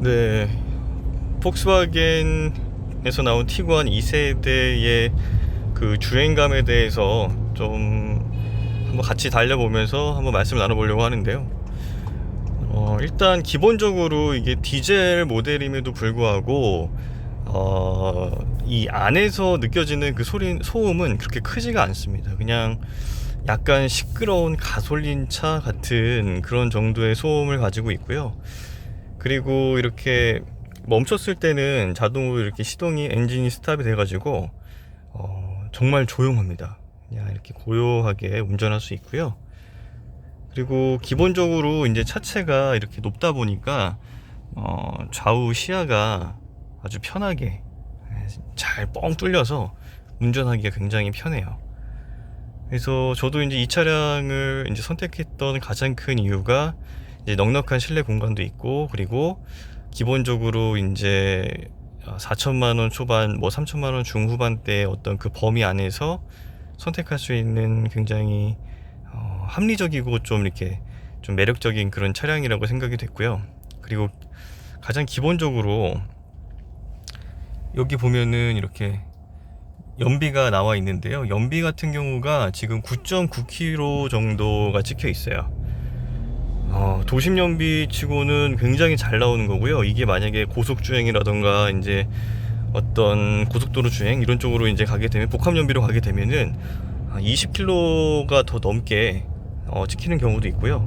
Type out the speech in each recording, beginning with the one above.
네, 폭스바겐에서 나온 티구안 2세대의 그 주행감에 대해서 좀 한번 같이 달려보면서 한번 말씀을 나눠보려고 하는데요. 어, 일단 기본적으로 이게 디젤 모델임에도 불구하고 어, 이 안에서 느껴지는 그 소리 소음은 그렇게 크지가 않습니다. 그냥 약간 시끄러운 가솔린 차 같은 그런 정도의 소음을 가지고 있고요. 그리고 이렇게 멈췄을 때는 자동으로 이렇게 시동이 엔진이 스탑이 돼가지고 어, 정말 조용합니다. 그냥 이렇게 고요하게 운전할 수 있고요. 그리고 기본적으로 이제 차체가 이렇게 높다 보니까 어, 좌우 시야가 아주 편하게 잘 뻥 뚫려서 운전하기가 굉장히 편해요. 그래서 저도 이제 이 차량을 이제 선택했던 가장 큰 이유가 넉넉한 실내 공간도 있고 그리고 기본적으로 이제 4천만 원 초반 뭐 3천만 원 중후반대 어떤 그 범위 안에서 선택할 수 있는 굉장히 어, 합리적이고 좀 이렇게 좀 매력적인 그런 차량이라고 생각이 됐고요. 그리고 가장 기본적으로 여기 보면은 이렇게 연비가 나와 있는데요. 연비 같은 경우가 지금 9.9km 정도가 찍혀 있어요. 어, 도심 연비 치고는 굉장히 잘 나오는 거고요. 이게 만약에 고속 주행이라던가 이제 어떤 고속도로 주행 이런 쪽으로 이제 가게 되면 복합 연비로 가게 되면은 20km가 더 넘게 어, 찍히는 경우도 있고요.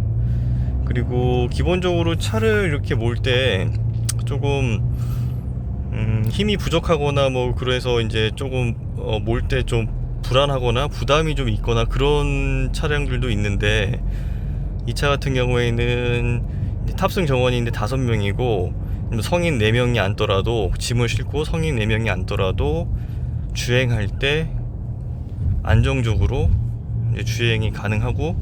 그리고 기본적으로 차를 이렇게 몰 때 조금 음, 힘이 부족하거나 뭐 그래서 이제 조금 어, 몰때 좀 불안하거나 부담이 좀 있거나 그런 차량들도 있는데 이 차 같은 경우에는 탑승 이제 다섯 명이고 성인 네 명이 앉더라도 짐을 싣고 성인 네 명이 앉더라도 주행할 때 안정적으로 주행이 가능하고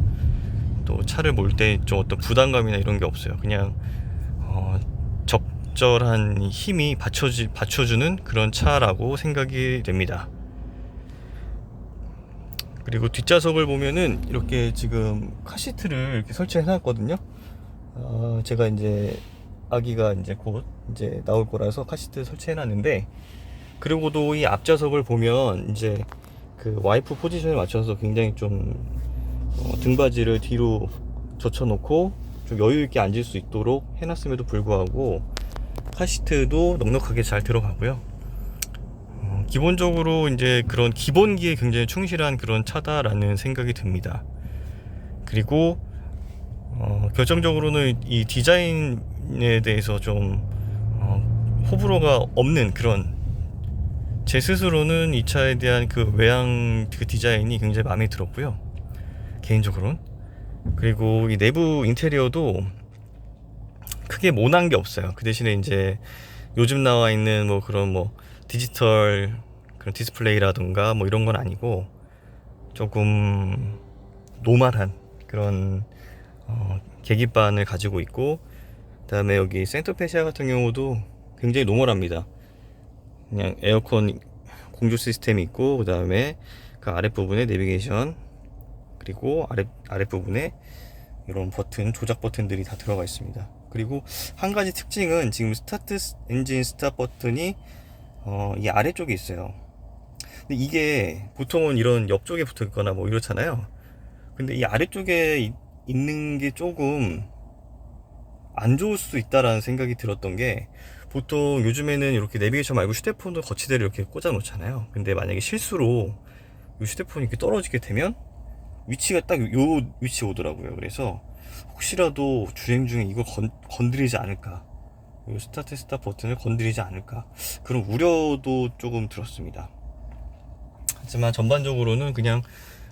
또 차를 몰 때 좀 어떤 부담감이나 이런 게 없어요. 그냥 어, 적절한 힘이 받쳐주, 받쳐주는 그런 차라고 생각이 됩니다. 그리고 뒷좌석을 보면은 이렇게 지금 카시트를 이렇게 설치해 놨거든요. 어, 제가 이제 아기가 이제 곧 이제 나올 거라서 카시트 설치해 놨는데 그리고도 이 앞좌석을 보면 이제 그 와이프 포지션에 맞춰서 굉장히 좀 어, 등받이를 뒤로 젖혀 놓고 좀 여유 있게 앉을 수 있도록 해놨음에도 불구하고 카시트도 넉넉하게 잘 들어가고요. 어, 기본적으로 이제 그런 기본기에 굉장히 충실한 그런 차다라는 생각이 듭니다. 그리고 어, 결정적으로는 이 디자인에 대해서 좀 어, 호불호가 없는 그런 제 스스로는 이 차에 대한 그 외양 그 디자인이 굉장히 마음에 들었고요. 개인적으로는 그리고 이 내부 인테리어도 크게 모난 게 없어요. 그 대신에 이제 요즘 나와 있는 뭐 그런 뭐 디지털 그런 디스플레이라든가 뭐 이런 건 아니고 조금 노멀한 그런 어, 계기판을 가지고 있고 그다음에 여기 센터페시아 같은 경우도 굉장히 노멀합니다. 그냥 에어컨 공조 시스템이 있고 그다음에 그 아랫 부분에 내비게이션 그리고 아랫 아랫 부분에 이런 버튼 조작 버튼들이 다 들어가 있습니다. 그리고 한 가지 특징은 지금 스타트 엔진 스탑 버튼이 어, 이 아래쪽에 있어요. 근데 이게 보통은 이런 옆쪽에 붙어 있거나 뭐 이렇잖아요. 근데 이 아래쪽에 이- 있는 게 조금 안 좋을 수도 있다라는 생각이 들었던 게 보통 요즘에는 이렇게 내비게이션 말고 휴대폰도 거치대를 이렇게 꽂아 놓잖아요. 근데 만약에 실수로 이 휴대폰이 이렇게 떨어지게 되면 위치가 딱 요 위치에 오더라고요. 그래서 혹시라도 주행 중에 이걸 건, 건드리지 않을까. 이 스타트 스탑 버튼을 건드리지 않을까. 그런 우려도 조금 들었습니다. 하지만 전반적으로는 그냥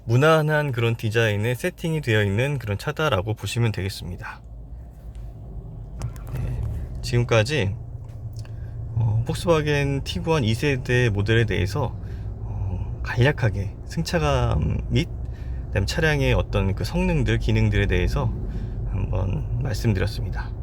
무난한 그런 디자인에 세팅이 되어 있는 그런 차다라고 보시면 되겠습니다. 네, 지금까지 어, 폭스바겐 티구안 2세대 모델에 대해서 어, 간략하게 승차감 및 차량의 어떤 그 성능들, 기능들에 대해서 한번 말씀드렸습니다.